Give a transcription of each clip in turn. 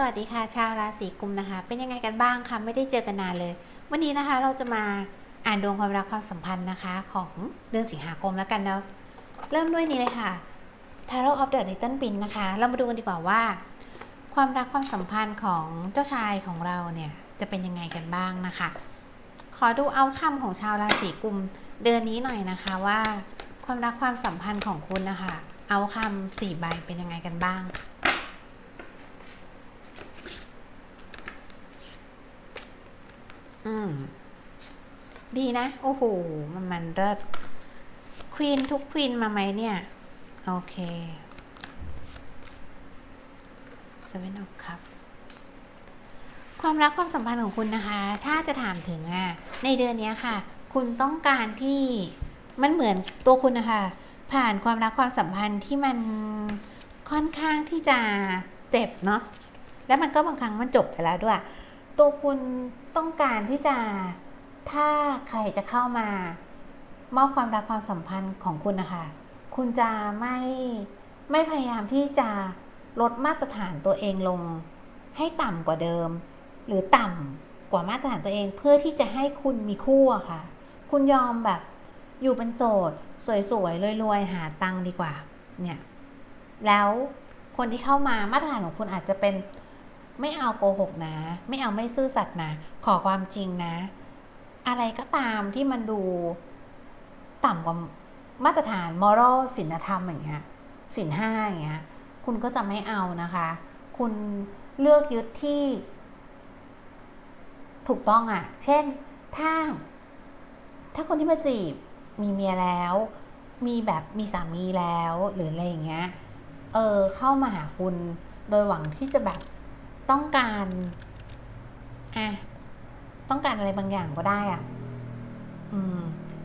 สวัสดีค่ะชาวราศีกุมนะคะ เป็นยังไงกันบ้างคะไม่ได้เจอกันนานเลย วันนี้นะคะเราจะมาอ่านดวงความรักความสัมพันธ์นะคะ ของเดือนสิงหาคมแล้วกันเนาะเริ่มด้วยนี้เลยค่ะ Tarot of the Little Pin นะคะ เรามาดูกันดีกว่าว่า ความรักความสัมพันธ์ของเจ้าชายของเราเนี่ยจะเป็นยังไงกันบ้างนะคะ ขอดูเอาคำของชาวราศีกุมเดือนนี้หน่อยนะคะว่า ความรักความสัมพันธ์ของคุณนะคะเอาคำสี่ใบเป็นยังไงกันบ้าง อืม ดีนะ โอ้โห มันมันเลิศควีนทุกควีนมาไหมเนี่ย โอเค Seven of Cup ความรักความสัมพันธ์ของคุณนะคะ ถ้าจะถามถึงอะในเดือนนี้ค่ะ คุณต้องการที่มันเหมือนตัวคุณนะคะผ่านความรักความสัมพันธ์ที่มันค่อนข้างที่จะเจ็บเนาะแล้วมันก็บางครั้งมันจบไปแล้วด้วย ตัวคุณต้องการที่จะถ้าใครจะเข้ามามอบความรักความสัมพันธ์ของคุณนะคะ คุณจะไม่ไม่พยายามที่จะลดมาตรฐานตัวเองลง ให้ต่ำกว่าเดิม หรือต่ำกว่ามาตรฐานตัวเองเพื่อที่จะให้คุณมีคู่อะค่ะ คุณยอมแบบอยู่เป็นโสด สวยๆรวยๆหาตังค์ดีกว่า เนี่ย แล้วคนที่เข้ามามาตรฐานของคุณอาจจะเป็น ไม่เอาโกหกนะ ไม่เอาไม่ซื่อสัตย์นะ ขอความจริงนะ อะไรก็ตามที่มันดูต่ำกว่ามาตรฐานมอรัลศีลธรรมอย่างเงี้ยศีลห้าอย่างเงี้ยคุณก็จะไม่เอานะคะ คุณเลือกยึดที่ ถูกต้องอะ่ะ เช่น ถ้า ถ้าคนที่มาจีบมีเมียแล้ว มีแบบมีสามีแล้วหรืออะไรอย่างเงี้ย เออเข้ามาหาคุณโดยหวังที่จะแบบ ต้องการอะต้องการอะไรบางอย่างก็ได้อะอืม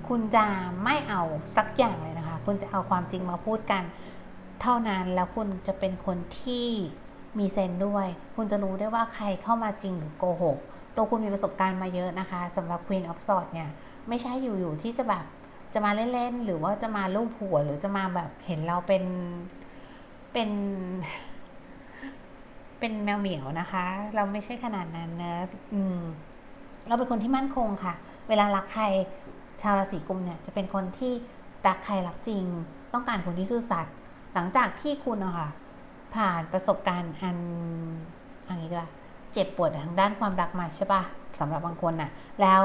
คุณจะไม่เอาสักอย่างเลยนะคะ คุณจะเอาความจริงมาพูดกัน เท่านั้นแล้วคุณจะเป็นคนที่มีเซนด้วย คุณจะรู้ได้ว่าใครเข้ามาจริงหรือโกหก ตัวคุณมีประสบการณ์มาเยอะนะคะสำหรับ Queen of Swords เนี่ย ไม่ใช่อยู่ๆที่จะแบบจะมาเล่นๆ หรือว่าจะมาลูบหัวหรือจะมาแบบเห็นเราเป็นเป็น เป็นแมวเหมียวนะคะ เราไม่ใช่ขนาดนั้นนะอืมเราเป็นคนที่มั่นคงค่ะ เวลารักใครชาวราศีกุมเนี่ยจะเป็นคนที่รักใครรักจริง ต้องการคนที่ซื่อสัตย์หลังจากที่คุณอะค่ะผ่านประสบการณ์อันอันนี้ด้วยเจ็บปวดทางด้านความรักมาใช่ปะสำหรับบางคนน่ะ แล้ว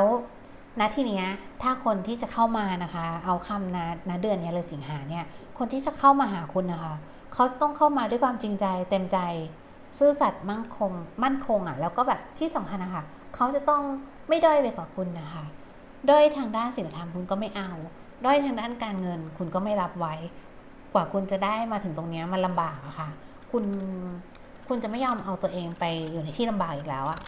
ณที่นี้ถ้าคนที่จะเข้ามานะคะ เอาคำนะณเดือนนี้เลยสิงหาเนี่ย คนที่จะเข้ามาหาคุณนะคะ เขาต้องเข้ามาด้วยความจริงใจเต็มใจ ซื่อสัตย์มั่นคง มั่นคงอะ แล้วก็แบบที่สำคัญนะคะเขาจะต้องไม่ด้อยไปกว่าคุณนะคะด้อยทางด้านศีลธรรมคุณก็ไม่เอา ด้อยทางด้านการเงิน คุณก็ไม่รับไว้ กว่าคุณจะได้มาถึงตรงนี้มันลำบากอะค่ะ คุณคุณจะไม่ยอมเอาตัวเองไปอยู่ในที่ลำบากอีกแล้วอะ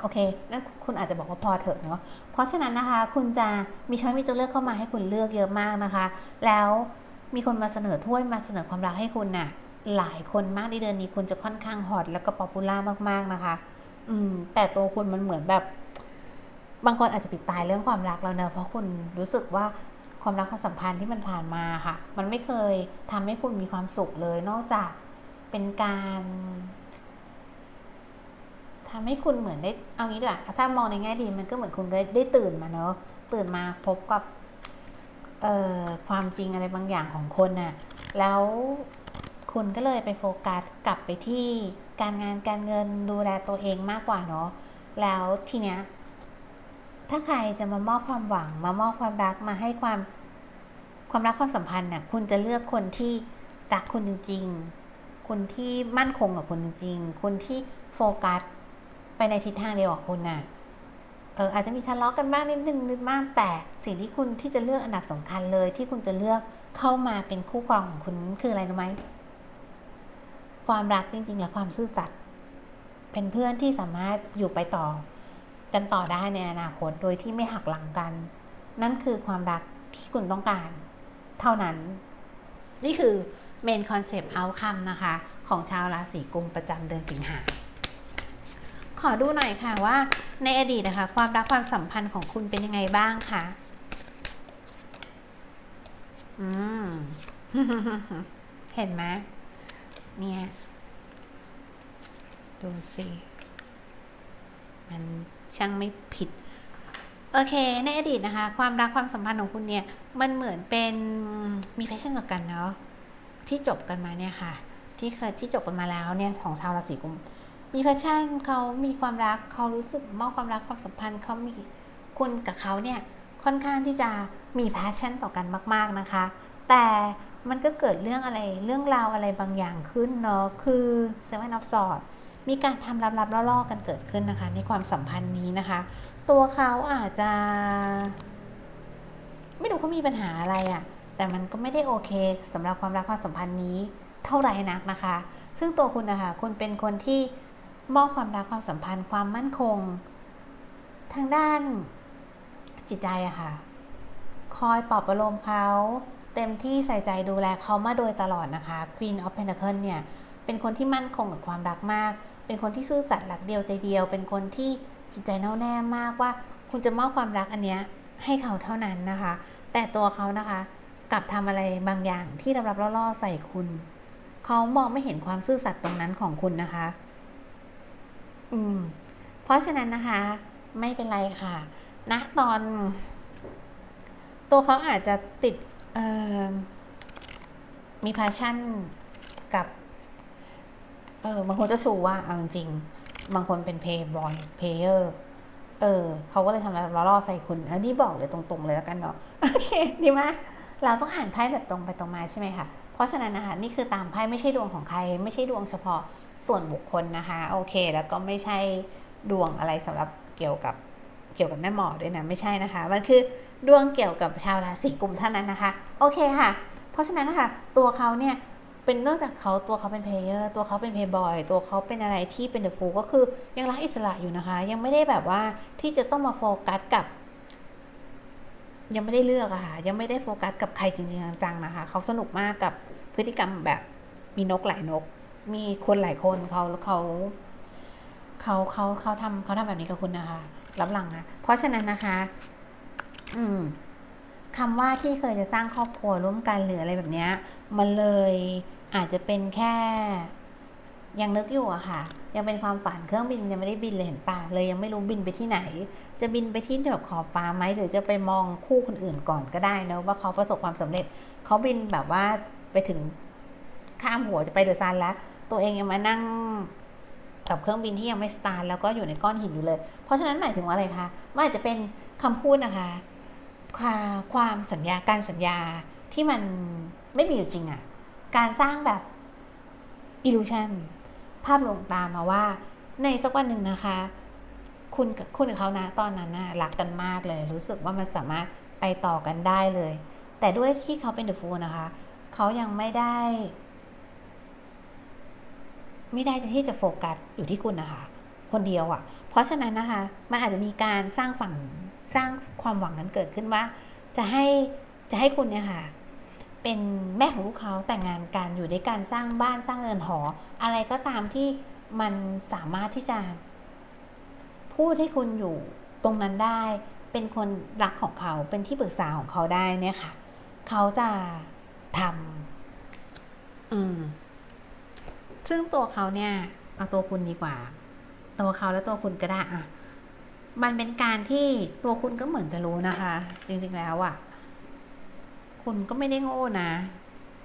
โอเค นั่นคุณอาจจะบอกว่าพอเถอะเนาะ เพราะฉะนั้นนะคะ คุณจะมีช้อยมีตัวเลือกเข้ามาให้คุณเลือกเยอะมากนะคะ แล้วมีคนมาเสนอถ้วยมาเสนอความรักให้คุณน่ะ หลายคนมากในเดือนนี้คุณจะค่อนข้างฮอตแล้วก็ป๊อปปูล่ามากๆนะคะ อืม แต่ตัวคุณมันเหมือนแบบ บางคนอาจจะปิดตายเรื่องความรักแล้วเนอะเพราะคุณรู้สึกว่าความรักความสัมพันธ์ที่มันผ่านมาค่ะ มันไม่เคยทำให้คุณมีความสุขเลย นอกจากเป็นการทำให้คุณเหมือนได้ เอางี้ดีกว่าถ้ามองในแง่ดีมันก็เหมือนคุณได้ได้ตื่นมาเนอะตื่นมาพบกับเอ่อความจริงอะไรบางอย่างของคนน่ะ แล้ว คุณก็เลยไปโฟกัสกลับไปที่การงานการเงินดูแลตัวเองมากกว่าเนาะแล้วทีเนี้ยถ้าใครจะมามอบความหวัง มามอบความรักมาให้ความความรักความสัมพันธ์น่ะคุณจะเลือกคนที่รักคุณจริง ๆ คนที่มั่นคงกับคุณจริง ๆ คนที่โฟกัสไปในทิศทางเดียวกับคุณน่ะเอออาจจะมีทะเลาะกันบ้างนิดนึงนิดมากแต่สิ่งที่คุณที่จะเลือกอันดับสำคัญเลย ที่คุณจะเลือกเข้ามาเป็นคู่ครองของคุณคืออะไรรู้ไหม ความรักจริงๆ และความซื่อสัตย์เป็นเพื่อนที่สามารถอยู่ไปต่อ กันต่อได้ในอนาคตโดยที่ไม่หักหลังกัน นั่นคือความรักที่คุณต้องการ เท่านั้น นี่คือเมนคอนเซปต์เอาคัมนะคะ ของชาวราศีกุมประจำเดือนสิงหาขอดูหน่อยค่ะว่าในอดีตนะคะ ความรักความสัมพันธ์ของคุณเป็นยังไงบ้างคะอืม เห็นไหม เนี่ย ดูสิ มันช่างไม่ผิด โอเค ในอดีตนะคะ ความรักความสัมพันธ์ของคุณเนี่ย มันเหมือนเป็นมีแพชชั่นต่อกันเนาะที่จบกันมาเนี่ยค่ะ ที่เคยที่จบกันมาแล้วเนี่ยของชาวราศีกุม มีแพชชั่นเขามีความรักเขารู้สึกมอบความรักความสัมพันธ์เขามีคุณกับเขาเนี่ยค่อนข้างที่จะมีแพชชั่นต่อกันมาก ๆนะคะ แต่ มันก็เกิดเรื่องอะไรเรื่องราวอะไรบางอย่างขึ้นเนาะคือ Seven of Swords มีการทำลับๆล่อๆกันเกิดขึ้นนะคะ ในความสัมพันธ์นี้นะคะ ตัวเขาอาจจะ ไม่รู้เขามีปัญหาอะไรอะ่ะ แต่มันก็ไม่ได้โอเคสำหรับความรักความสัมพันธ์นี้เท่าไหร่นักนะคะ ซึ่งตัวคุณนะคะคุณเป็นคนที่มอบความรักความสัมพันธ์ความมั่นคง ทางด้านจิตใจอะค่ะ คอยปลอบประโลมเขา เต็มที่ใส่ใจดูแลเขามาโดยตลอดนะคะ Queen of Pentacles เนี่ย เป็นคนที่มั่นคงกับความรักมาก เป็นคนที่ซื่อสัตย์หลักเดียวใจเดียว เป็นคนที่จิตใจแน่วแน่มากว่า คุณจะมอบความรักอันเนี้ยให้เขาเท่านั้นนะคะ แต่ตัวเขานะคะกลับทำอะไรบางอย่างที่รับๆล่อๆใส่คุณ เขามองไม่เห็นความซื่อสัตย์ตรงนั้นของคุณนะคะ อืม เพราะฉะนั้นนะคะ ไม่เป็นไรค่ะณนะตอน ตัวเขาอาจจะติด มีพาชั่นกับเออบางคนจะชูว่าเอาจริงบางคนเป็นเพย์บอยเพย์เออร์เออเขาก็เลยทำแล้วล่อใส่คุณ อันนี้บอกเลยตรงๆเลยแล้วกันเนาะโอเคดีไหมเราต้องอ่านไพ่แบบตรงไปตรงมาใช่ไหมคะเพราะฉะนั้นนะคะนี่คือตามไพ่ไม่ใช่ดวงของใคร ไม่ใช่ดวงเฉพาะส่วนบุคคลนะคะ โอเค แล้วก็ไม่ใช่ดวงอะไรสำหรับเกี่ยวกับ เกี่ยวกับแม่หมอด้วยนะไม่ใช่นะคะ มันคือดวงเกี่ยวกับชาวราศีกุมเท่านั้นนะคะ โอเคค่ะ เพราะฉะนั้นนะคะตัวเขาเนี่ยเป็นเนื่องจากเขาตัวเขาเป็นเพลเยอร์ตัวเขาเป็นเพย์บอยตัวเขาเป็นอะไรที่เป็นเดอะฟูก็คือยังรักอิสระอยู่นะคะ ยังไม่ได้แบบว่าที่จะต้องมาโฟกัสกับ ยังไม่ได้เลือกอะค่ะยังไม่ได้โฟกัสกับใครจริงๆจังๆนะคะ เขาสนุกมากกับพฤติกรรมแบบมีนกหลายนก มีคนหลายคนเขาเขาเขาเขาเขาทำเขาทำแบบนี้กับคุณนะคะ รับหลังนะเพราะฉะนั้นนะคะ อืมคำว่าที่เคยจะสร้างครอบครัวร่วมกันหรืออะไรแบบเนี้ย มันเลยอาจจะเป็นแค่ยังนึกอยู่อะค่ะ ยังเป็นความฝันเครื่องบินยังไม่ได้บินเลยเห็นป่ะเลยยังไม่รู้บินไปที่ไหน จะบินไปที่แบบขอบฟ้าไหมหรือจะไปมองคู่คนอื่นก่อนก็ได้นะว่าเขาประสบความสำเร็จเขาบินแบบว่าไปถึงข้ามหัวจะไปเดอะซันแล้ว ตัวเองยังมานั่ง กับเครื่องบินที่ยังไม่สตาร์ทแล้วก็อยู่ในก้อนหินอยู่เลย เพราะฉะนั้นหมายถึงว่าอะไรคะมันอาจจะเป็นคำพูดนะคะความความสัญญาการสัญญาที่มันไม่มีอยู่จริงอะ่ะ การสร้างแบบ illusion ภาพลวงตามาว่า ในสักวันหนึ่งนะคะ คุณกับคุณกับเขานะตอนนั้นน่ะรักกันมากเลย รู้สึกว่ามันสามารถไปต่อกันได้เลย แต่ด้วยที่เขาเป็นเดอะฟูนะคะ เขายังไม่ได้ ไม่ได้ที่จะโฟกัสอยู่ที่คุณนะคะ คนเดียวอะ่ะ เพราะฉะนั้นนะคะ มันอาจจะมีการสร้างฝั่งสร้างความหวังนั้นเกิดขึ้นว่า จะให้จะให้คุณเนี่ยค่ะ เป็นแม่ของลูกเขาแต่งงานกันอยู่ด้วยกันสร้างบ้านสร้างเรือนหอ อะไรก็ตามที่มันสามารถที่จะ พูดให้คุณอยู่ตรงนั้นได้ เป็นคนรักของเขาเป็นที่ปรึกษาของเขาได้เนี่ยค่ะ เขาจะทำอืม ซึ่งตัวเขาเนี่ยเอาตัวคุณดีกว่า ตัวเขาและตัวคุณก็ได้อะมันเป็นการที่ตัวคุณก็เหมือนจะรู้นะคะ จริงๆแล้วอะคุณก็ไม่ได้โง่นะ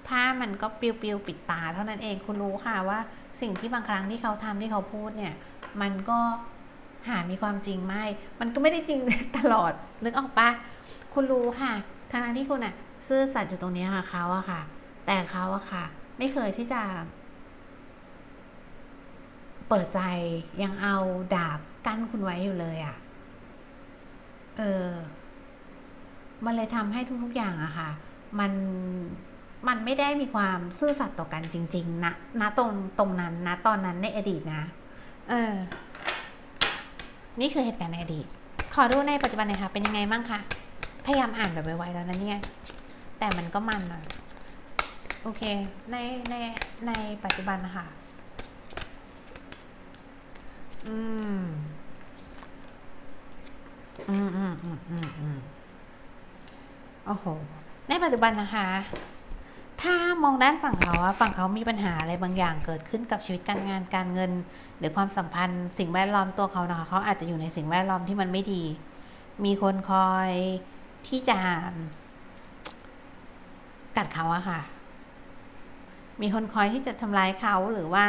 ผ้ามันก็ปิวๆปิดตา เท่านั้นเองคุณรู้ค่ะว่า สิ่งที่บางครั้งที่เขาทำที่เขาพูดเนี่ย มันก็หามีความจริงไม่ มันก็ไม่ได้จริงตลอด นึกออกปะคุณรู้ค่ะทั้งที่คุณอะซื่อสัตย์อยู่ตรงนี้ค่ะเขาอะค่ะ แต่เขาอะค่ะ ไม่เคยที่จะ เปิดใจยังเอาดาบกั้นคุณไว้อยู่เลยอะ่ะ เออ มันเลยทำให้ทุกๆอย่างอะค่ะ มันมันไม่ได้มีความซื่อสัตย์ต่อกันจริง ๆ นะณตรงตรงนั้นนะตอนนั้นในอดีตนะ เออ นี่คือเหตุการณ์ในอดีต ขอดูในปัจจุบันหน่อยค่ะ เป็นยังไงบ้างคะ พยายามอ่านแบบไวๆแล้วนะเนี่ย แต่มันก็มันอะโอเค ในในในปัจจุบันนะคะ อืม อืมอืมอืมอืมอืมโอ้โห ในปัจจุบันนะคะ ถ้ามองด้านฝั่งเขาอะฝั่งเขามีปัญหาอะไรบางอย่างเกิดขึ้นกับชีวิตการงานการเงิน หรือความสัมพันธ์ สิ่งแวดล้อมตัวเขานะคะ เขาอาจจะอยู่ในสิ่งแวดล้อมที่มันไม่ดี มีคนคอยที่จะกัดเขาอะค่ะ มีคนคอยที่จะทำร้ายเขาหรือว่า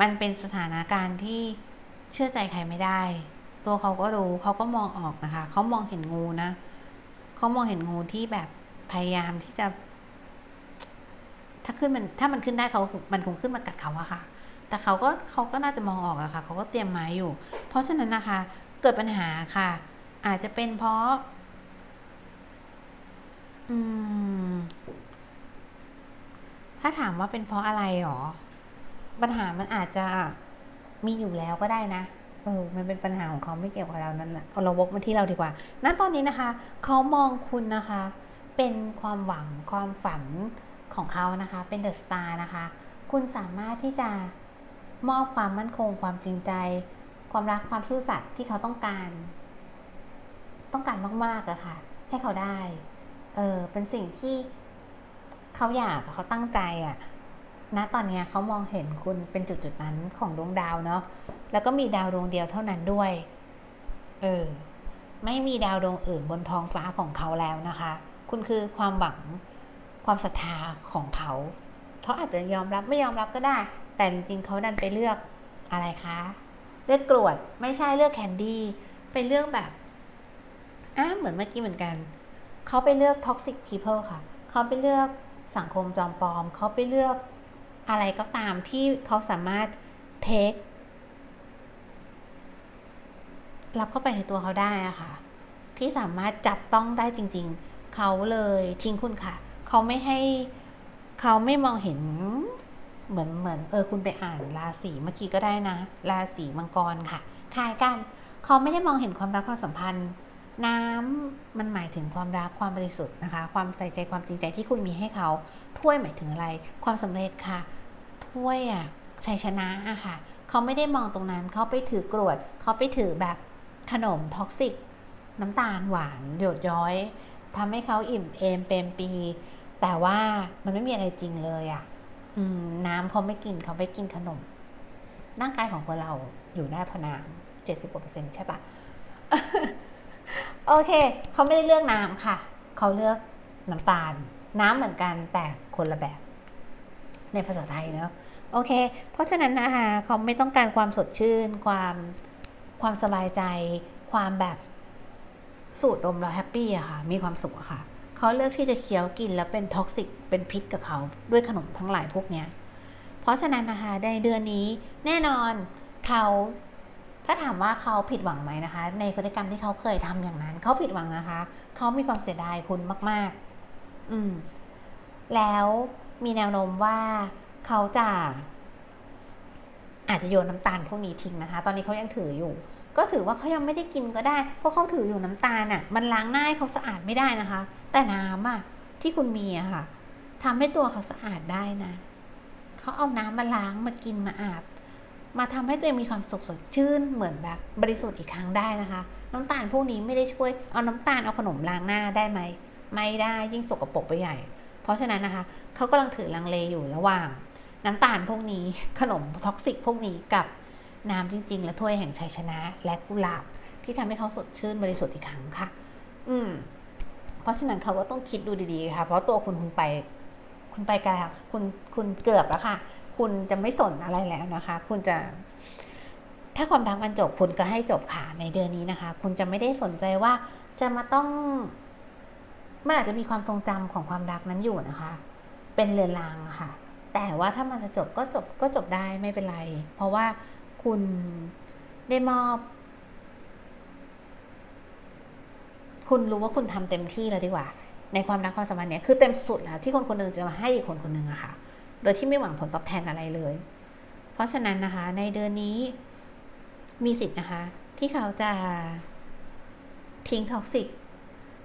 มันเป็นสถานการณ์ที่ เชื่อใจใครไม่ได้ ตัวเขาก็รู้เขาก็มองออกนะคะเขามองเห็นงูนะเขามองเห็นงูที่แบบพยายามที่จะ ถ้าขึ้นมันถ้ามันขึ้นได้เขามันคงขึ้นมากัดเขาอะค่ะ แต่เขาก็เขาก็น่าจะมองออกอะค่ะเขาก็เตรียมไม้อยู่ เพราะฉะนั้นนะคะ เกิดปัญหาค่ะ อาจจะเป็นเพราะ อืม ถ้าถามว่าเป็นเพราะอะไรหรอ ปัญหามันอาจจะ มีอยู่แล้วก็ได้นะเออมันเป็นปัญหาของเขาไม่เกี่ยวกับเรานั่นแหละเอาเราวกมาที่เราดีกว่า ณ ตอนนี้นะคะ เขามองคุณนะคะ เป็นความหวังความฝันของเขานะคะ เป็นเดอะสตาร์นะคะ คุณสามารถที่จะมอบความมั่นคง ความจริงใจ ความรักความซื่อสัตย์ที่เขาต้องการ ต้องการมากๆอะค่ะ ให้เขาได้ เออเป็นสิ่งที่เขาอยากเขาตั้งใจอะ ณตอนนี้เขามองเห็นคุณเป็นจุดๆนั้นของดวงดาวเนาะแล้วก็มีดาวดวงเดียวเท่านั้นด้วย เออ ไม่มีดาวดวงอื่นบนท้องฟ้าของเขาแล้วนะคะ คุณคือความหวังความศรัทธาของเขาเขาอาจจะยอมรับไม่ยอมรับก็ได้ แต่จริงๆเขาดันไปเลือกอะไรคะเลือกกรวดไม่ใช่เลือกแคนดี้ไปเลือกแบบอะเหมือนเมื่อกี้เหมือนกัน เขาไปเลือก toxic people ค่ะ เขาไปเลือกสังคมจอมปลอม เขาไปเลือก อะไรก็ตามที่เขาสามารถ take รับเข้าไปในตัวเขาได้อะค่ะ ที่สามารถจับต้องได้จริง ๆ เขาเลยทิ้งคุณค่ะ เขาไม่ให้เขาไม่มองเห็นเหมือนเหมือน เออคุณไปอ่านราศีเมื่อกี้ก็ได้นะ ราศีมังกรค่ะคล้ายกัน เขาไม่ได้มองเห็นความรักความสัมพันธ์ น้ำมันหมายถึงความรักความบริสุทธิ์นะคะ ความใส่ใจความจริงใจที่คุณมีให้เขาถ้วยหมายถึงอะไร ความสำเร็จค่ะ ถ้วยอะชัยชนะอะค่ะเขาไม่ได้มองตรงนั้นเขาไปถือกรวดเขาไปถือแบบขนมท็อกซิก น้ำตาลหวานหยดย้อยทำให้เขาอิ่มเอมเปรมปี แต่ว่ามันไม่มีอะไรจริงเลยอะ่ะน้ำเขาไม่กินเขาไม่กินขนม ร่างกายของคนเราอยู่ได้เพราะน้ำเจ็ดสิบกว่าเปอร์เซ็นต์ใช่ปะโอเคเขาไม่ได้เลือกน้ำค่ะ เขาเลือกน้ำตาล น้ำเหมือนกันแต่คนละแบบ ในภาษาไทยเนอะโอเค เพราะฉะนั้นนะคะเขาไม่ต้องการความสดชื่น ความความสบายใจ ความแบบสูดดมแล้วแฮปปี้อะค่ะ มีความสุขอะค่ะเขาเลือกที่จะเคี้ยวกินแล้วเป็นท็อกซิกเป็นพิษกับเขาด้วยขนมทั้งหลายพวกเนี้ยเพราะฉะนั้นนะคะในเดือนนี้แน่นอนเขาถ้าถามว่าเขาผิดหวังไหมนะคะ ในพฤติกรรมที่เขาเคยทำอย่างนั้น เขาผิดหวังนะคะ เขามีความเสียดายคุณมาก ๆ อืม แล้ว มีแนวโน้มว่าเขาจะ อาจจะโยนน้ำตาลพวกนี้ทิ้งนะคะ ตอนนี้เขายังถืออยู่ ก็ถือว่าเขายังไม่ได้กินก็ได้ เพราะเขาถืออยู่น้ำตาลอะ มันล้างหน้าเขาสะอาดไม่ได้นะคะ แต่น้ำอะที่คุณมีอะค่ะทำให้ตัวเขาสะอาดได้นะเขาเอาน้ำมาล้างมากินมาอาบมาทำให้ตัวเองมีความสุขสดชื่นเหมือนแบบบริสุทธิ์อีกครั้งได้นะคะ น้ำตาลพวกนี้ไม่ได้ช่วยเอาน้ำตาลเอาขนมล้างหน้าได้ไหมไม่ได้ยิ่งสกปรกไปใหญ่ ราะฉะนั้นนะคะเขากำลังถือลังเลอยู่ระหว่าง น้ำตาลพวกนี้ขนมท็อกซิกพวกนี้กับน้ำจริง ๆ และถ้วยแห่งชัยชนะ และกุหลาบที่ทำให้เขาสดชื่นบริสุทธิ์อีกครั้งค่ะ อืม เพราะฉะนั้นเขาก็ต้องคิดดูดีๆค่ะ เพราะตัวคุณคุณไป คุณไปไกลค่ะคุณคุณเกือบแล้วค่ะ คุณจะไม่สนอะไรแล้วนะคะ คุณจะ ถ้าความรักมันจบคุณก็ให้จบค่ะในเดือนนี้นะคะ คุณจะไม่ได้สนใจว่าจะมาต้อง มันอาจจะมีความทรงจำของความรักนั้นอยู่นะคะ เป็นเรือนรางค่ะ แต่ว่าถ้ามันจะจบก็จบก็จบได้ไม่เป็นไร เพราะว่าคุณได้มอบ คุณรู้ว่าคุณทำเต็มที่แล้วดีกว่า ในความรักความสัมพันธ์เนี้ยคือเต็มสุดแล้วที่คนคนหนึ่งจะมาให้อีกคนคนหนึ่งอะค่ะ โดยที่ไม่หวังผลตอบแทนอะไรเลย เพราะฉะนั้นนะคะ ในเดือนนี้มีสิทธิ์นะคะ ที่เขาจะทิ้งท็อกซิก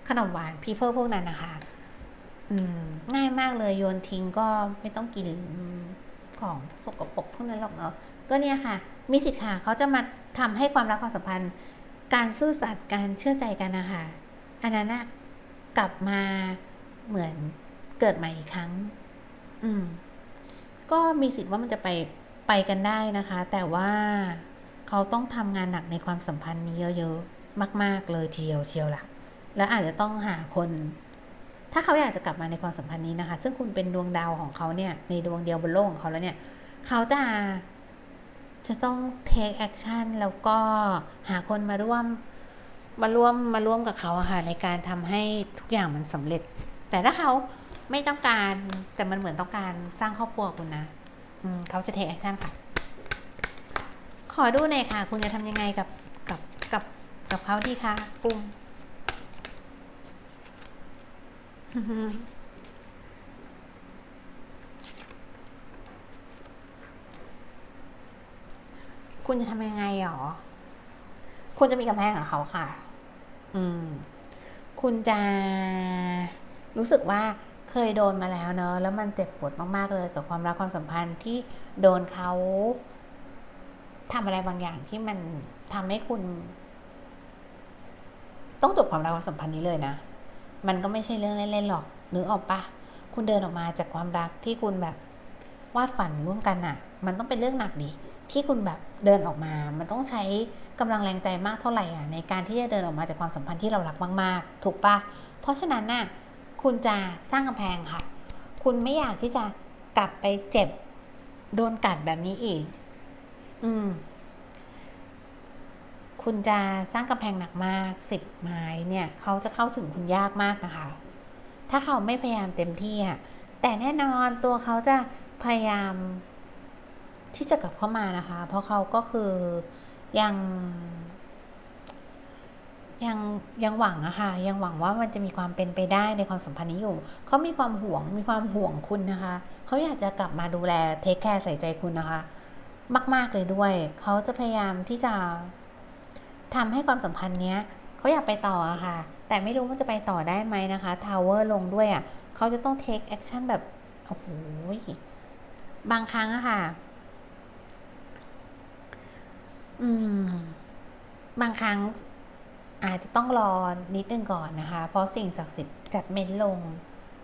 ขนมหวานพีเพิลพวกนั้นนะคะง่ายมากเลยโยนทิ้งก็ไม่ต้องกินของสกปรกพวกนั้นหรอกเนาะก็เนี่ยค่ะ มีสิทธิ์ค่ะเขาจะมาทำให้ความรักความสัมพันธ์ การซื่อสัตย์การเชื่อใจกันนะคะอันนั้นนะกลับมาเหมือนเกิดใหม่อีกครั้ง อืม ก็มีสิทธิ์ว่ามันจะไปไปกันได้นะคะ แต่ว่าเขาต้องทำงานหนักในความสัมพันธ์นี้เยอะๆ มาก ๆ เลยทีเดียวเชียวละ แล้วอาจจะต้องหาคน ถ้าเขาอยากจะกลับมาในความสัมพันธ์นี้นะคะ ซึ่งคุณเป็นดวงดาวของเขาเนี่ย ในดวงเดียวบนโลกของเขาแล้วเนี่ย เขาจะจะต้อง take action แล้วก็หาคนมาร่วมมาร่วมมาร่วมกับเขาอะค่ะในการทำให้ทุกอย่างมันสำเร็จ แต่ถ้าเขาไม่ต้องการแต่มันเหมือนต้องการสร้างครอบครัวคุณนะอืมเขาจะ take action ค่ะ ขอดูหน่อยค่ะ คุณจะทำยังไงกับกับกับกับเขาดีคะกุ้ง คุณจะทำยังไงหรอ คุณจะมีกำแพงกับเขาค่ะ อืม คุณจะรู้สึกว่าเคยโดนมาแล้วเนอะแล้วมันเจ็บปวดมากๆเลยกับความรักความสัมพันธ์ที่โดนเขาทำอะไรบางอย่างที่มันทำให้คุณ ต้องจบความรักความสัมพันธ์นี้เลยนะ มันก็ไม่ใช่เรื่องเล่นๆหรอกนึกออกปะคุณเดินออกมาจากความรักที่คุณแบบวาดฝันร่วมกันอะมันต้องเป็นเรื่องหนักดิที่คุณแบบเดินออกมา มันต้องใช้กำลังแรงใจมากเท่าไหร่อะในการที่จะเดินออกมาจากความสัมพันธ์ที่เรารักมากๆ ถูกปะเพราะฉะนั้นน่ะคุณจะสร้างกำแพงค่ะ คุณไม่อยากที่จะกลับไปเจ็บโดนกัดแบบนี้อีก อืม คุณจะสร้างกำแพงหนักมากสิบไม้เนี่ยเขาจะเข้าถึงคุณยากมากนะคะ ถ้าเขาไม่พยายามเต็มที่อะแต่แน่นอนตัวเขาจะพยายามที่จะกลับเข้ามานะคะ เพราะเขาก็คือยัง ยังยังหวังอะค่ะ ยังหวังว่ามันจะมีความเป็นไปได้ในความสัมพันธ์นี้อยู่เขามีความห่วงมีความห่วงคุณนะคะเขาอยากจะกลับมาดูแลเทคแคร์ใส่ใจคุณนะคะ มาก ๆเลยด้วยเขาจะพยายามที่จะ ทำให้ความสัมพันธ์เนี้ยเขาอยากไปต่ออะค่ะ แต่ไม่รู้ว่าจะไปต่อได้ไหมนะคะทาวเวอร์ลงด้วยอะเขาจะต้องเทคแอคชั่นแบบโอ้โหบางครั้งอะค่ะ อืม บางครั้งอาจจะต้องรอนิดนึงก่อนนะคะ เพราะสิ่งศักดิ์สิทธิ์จัดเม้นลง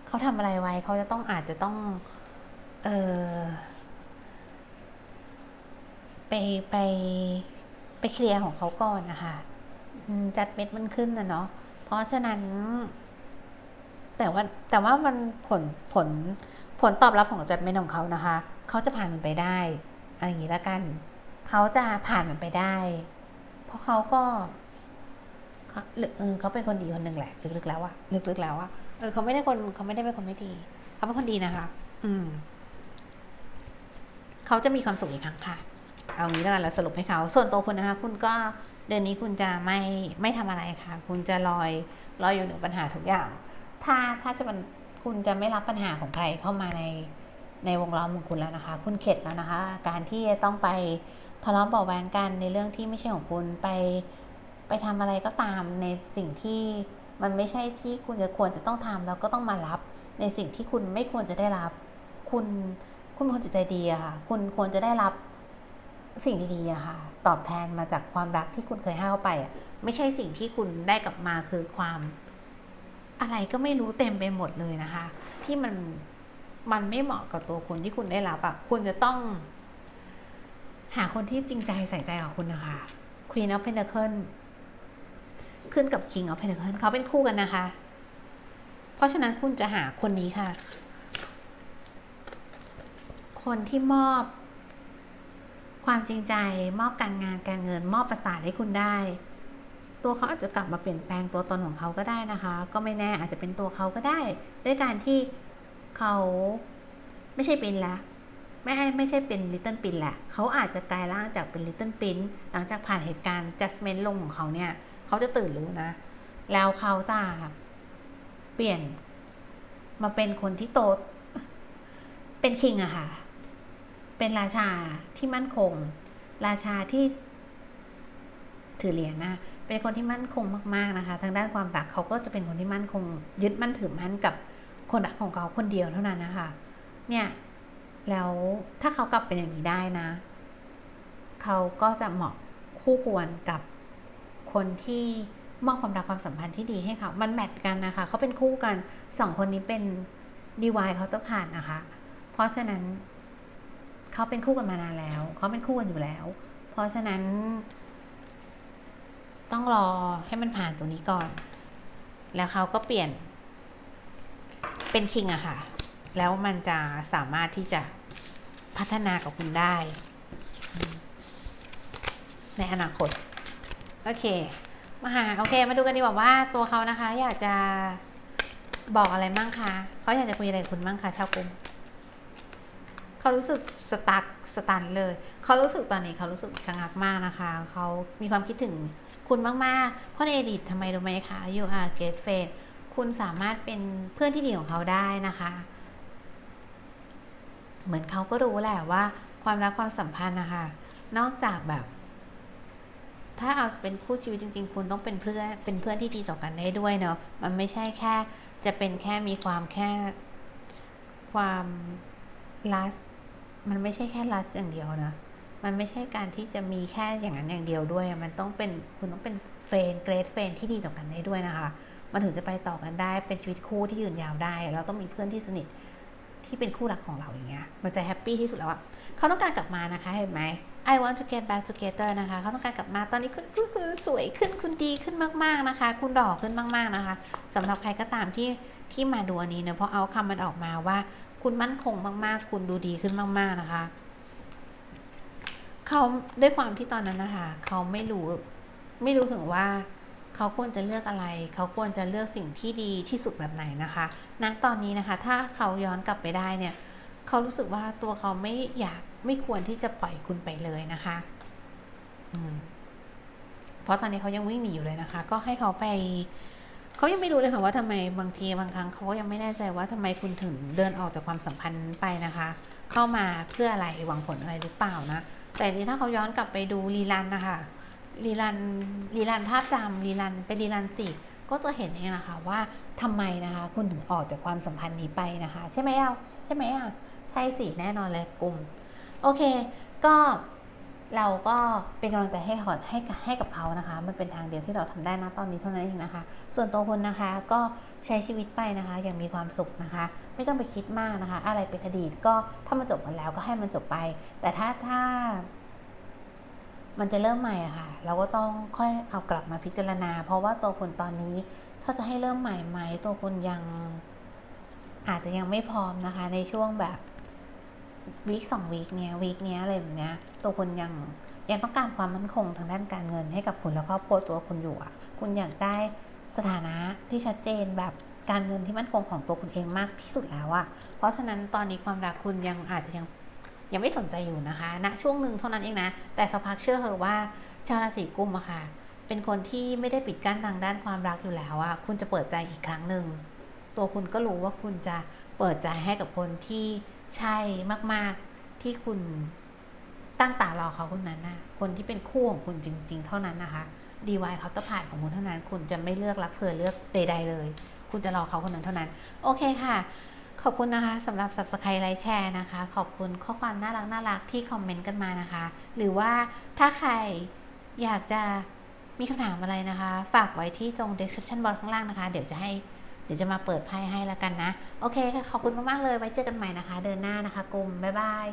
เขาทำอะไรไว้ เขาจะต้องอาจจะต้อง เออไปไป ไปเคลียร์ของเขาก่อนนะคะจัดเม็ดมันขึ้นนะเนาะเพราะฉะนั้น แต่ว่าแต่ว่ามันผลผลผลตอบรับของจัดเม็ดของเขานะคะ เขาจะผ่านมันไปได้อะไรอย่างนี้ละกัน เขาจะผ่านมันไปได้ เพราะเขาก็เขาเออเขาเป็นคนดีคนหนึ่งแหละ ลึกๆแล้วอะลึกๆแล้วอะเออเขาไม่ได้คนเขาไม่ได้เป็นคนไม่ดีเขาเป็นคนดีนะคะ อืม เขาจะมีความสุขอีกครั้งค่ะ เอางี้แล้วกันแล้วสรุปให้เขา ส่วนตัวคุณนะคะ คุณก็เดือนนี้คุณจะไม่ไม่ทำอะไรค่ะ คุณจะลอยลอยอยู่เหนือปัญหาทุกอย่าง ถ้าถ้าจะมันคุณจะไม่รับปัญหาของใครเข้ามาในในวงล้อมของคุณแล้วนะคะ คุณเข็ดแล้วนะคะ การที่จะต้องไปทะเลาะเบาแวงกันในเรื่องที่ไม่ใช่ของคุณไป ไปทำอะไรก็ตามในสิ่งที่มันไม่ใช่ที่คุณจะควรจะต้องทำแล้วก็ต้องมารับ ในสิ่งที่คุณไม่ควรจะได้รับ คุณคุณควรจะใจดีอะค่ะ คุณควรจะได้รับ สิ่งดีๆอะค่ะ ตอบแทนมาจากความรักที่คุณเคยให้เขาไปอะไม่ใช่สิ่งที่คุณได้กลับมาคือความ อะไรก็ไม่รู้เต็มไปหมดเลยนะคะ ที่มันมันไม่เหมาะกับตัวคุณที่คุณได้รับอะคุณจะต้อง หาคนที่จริงใจใส่ใจกับคุณนะคะ Queen of Pentacle ขึ้นกับ King of Pentacle เขาเป็นคู่กันนะคะ เพราะฉะนั้นคุณจะหาคนนี้ค่ะ คนที่มอบ ความจริงใจมอบการงานการเงินมอบประสาทให้คุณได้ ตัวเขาอาจจะกลับมาเปลี่ยนแปลงตัวตนของเขาก็ได้นะคะ ก็ไม่แน่อาจจะเป็นตัวเขาก็ได้ ด้วยการที่เขาไม่ใช่เป็นละไม่ไม่ใช่เป็นลิตเติ้ลปินแหละ เขาอาจจะกลายร่างจากเป็นลิตเติ้ลปินหลังจากผ่านเหตุการณ์ judgment ลงของเขาเนี่ย เขาจะตื่นรู้นะ แล้วเขาจะเปลี่ยนมาเป็นคนที่โต เป็นคิงอะค่ะ เป็นราชาที่มั่นคง ราชาที่ถือเหรียญนะเป็นคนที่มั่นคงมากๆนะคะ ทางด้านความรักเขาก็จะเป็นคนที่มั่นคง ยึดมั่นถือมั่นกับคนรักของเขาคนเดียวเท่านั้นนะคะ เนี่ยแล้วถ้าเขากลับเป็นอย่างนี้ได้นะ เขาก็จะเหมาะคู่ควรกับคนที่มอบความรักความสัมพันธ์ที่ดีให้เขา มันแมทกันนะคะ เขาเป็นคู่กันสองคนนี้เป็นดีวายเขาต้องผ่านนะคะ เพราะฉะนั้น เขาเป็นคู่กันมานานแล้ว เขาเป็นคู่กันอยู่แล้ว เพราะฉะนั้น ต้องรอให้มันผ่านตรงนี้ก่อน แล้วเขาก็เปลี่ยน เป็นคิงอะค่ะ แล้วมันจะสามารถที่จะพัฒนากับคุณได้ ในอนาคต โอเค มาหาโอเค มาดูกันดีกว่าว่าตัวเขานะคะ อยากจะบอกอะไรมั่งคะเขาอยากจะคุยอะไรกับคุณมั่งคะชาวกลุ่ม เขารู้สึกสตักสตันเลย เขารู้สึกตอนนี้เขารู้สึกชะงักมากนะคะ เขามีความคิดถึงคุณมากๆ เพราะในอดีตทำไมรู้ไหมคะ you are great friend คุณสามารถเป็นเพื่อนที่ดีของเขาได้นะคะ เหมือนเขาก็รู้แหละว่าความรักความสัมพันธ์นะคะ นอกจากแบบ ถ้าเอาเป็นคู่ชีวิตจริง ๆ คุณต้องเป็นเพื่อนเป็นเพื่อนที่ดีต่อกันได้ด้วยเนาะ มันไม่ใช่แค่ จะเป็นแค่มีความแค่ความรัก มันไม่ใช่แค่รักอย่างเดียวนะ มันไม่ใช่การที่จะมีแค่อย่างนั้นอย่างเดียวด้วย มันต้องเป็นคุณต้องเป็นเฟรนเกรดเฟรนที่ดีต่อกันได้ด้วยนะคะ มันถึงจะไปต่อกันได้เป็นชีวิตคู่ที่ยืนยาวได้ เราต้องมีเพื่อนที่สนิทที่เป็นคู่รักของเราอย่างเงี้ย มันจะแฮปปี้ที่สุดแล้วอะเขาต้องการกลับมานะคะเห็นไหม I want to get back together นะคะ เขาต้องการกลับมาตอนนี้คือคือคือสวยขึ้นคุณดีขึ้นมาก ๆนะคะ คุณดอกขึ้นมาก ๆนะคะสำหรับใครก็ตามที่ที่มาดูอันนี้เนะเพราะเอาคำมันออกมาว่า คุณมั่นคงมาก ๆ คุณดูดีขึ้นมาก ๆ นะคะ เขาด้วยความที่ตอนนั้นนะคะเขาไม่รู้ไม่รู้ถึงว่าเขาควรจะเลือกอะไร เขาควรจะเลือกสิ่งที่ดีที่สุดแบบไหนนะคะณตอนนี้นะคะ ถ้าเขาย้อนกลับไปได้เนี่ย เขารู้สึกว่าตัวเขาไม่อยากไม่ควรที่จะปล่อยคุณไปเลยนะคะ อืมเพราะตอนนี้เขายังวิ่งหนีอยู่เลยนะคะ ก็ให้เขาไป เขายังไม่รู้เลยค่ะว่าทำไมบางทีบางครั้งเขาก็ยังไม่แน่ใจว่าทำไมคุณถึงเดินออกจากความสัมพันธ์ไปนะคะ เข้ามาเพื่ออะไรหวังผลอะไรหรือเปล่านะ แต่ทีนี้ถ้าเขาย้อนกลับไปดูรีลันนะคะรีลันรีลันภาพจำรีลันไปรีลันสิก็จะเห็นเองนะคะว่าทำไมนะคะคุณถึงออกจากความสัมพันธ์นี้ไปนะคะ ใช่ไหมอะใช่ไหมอะใช่สิแน่นอนเลยกลุ่ม โอเค ก็ เราก็เป็นกำลังใจให้เขาให้ให้กับเขานะคะ มันเป็นทางเดียวที่เราทำได้นะตอนนี้เท่านั้นเองนะคะ ส่วนตัวคุณนะคะก็ใช้ชีวิตไปนะคะ อย่างมีความสุขนะคะ ไม่ต้องไปคิดมากนะคะ อะไรเป็นอดีตก็ถ้ามันจบกันแล้วก็ให้มันจบไป แต่ถ้าถ้า มันจะเริ่มใหม่อะค่ะ เราก็ต้องค่อยเอากลับมาพิจารณา เพราะว่าตัวคุณตอนนี้ ถ้าจะให้เริ่มใหม่ไหมตัวคุณยังอาจจะยังไม่พร้อมนะคะ ในช่วงแบบ วีคสองวีคเนี้ยวีคเนี้ยอะไรแบบเนี้ยตัวคุณยังยังต้องการความมั่นคงทางด้านการเงินให้กับคุณแล้วครอบครัวตัวคุณอยู่อะ คุณอยากได้สถานะที่ชัดเจนแบบการเงินที่มั่นคงของตัวคุณเองมากที่สุดแล้วอะเพราะฉะนั้นตอนนี้ความรักคุณยังอาจจะยังยังไม่สนใจอยู่นะคะณช่วงหนึ่งเท่านั้นเองนะ แต่สักพักเชื่อเถอะว่าชาวราศีกุมอะค่ะ เป็นคนที่ไม่ได้ปิดกั้นทางด้านความรักอยู่แล้วอะคุณจะเปิดใจอีกครั้งหนึ่ง ตัวคุณก็รู้ว่าคุณจะเปิดใจให้กับคนที่ ใช่มาก ๆ ที่คุณตั้งตารอเขาคนนั้นนะคนที่เป็นคู่ของคุณจริง ๆ เท่านั้นนะคะดีวายเขาตผ่านของคุณเท่านั้น คุณจะไม่เลือกรักเผื่อเลือกใด ๆ เลย คุณจะรอเขาคนนั้นเท่านั้น โอเคค่ะ ขอบคุณนะคะสำหรับ subscribe ไลค์แชร์นะคะ ขอบคุณข้อความน่ารักน่ารักที่คอมเมนต์กันมานะคะ หรือว่าถ้าใครอยากจะมีคำถามอะไรนะคะ ฝากไว้ที่ตรง description box ข้างล่างนะคะ เดี๋ยวจะให้ เดี๋ยวจะมาเปิดไพ่ให้แล้วกันนะ โอเคค่ะ ขอบคุณมาก ๆ เลย ไว้เจอกันใหม่นะคะ เดินหน้านะคะกลุ่มบ๊ายบาย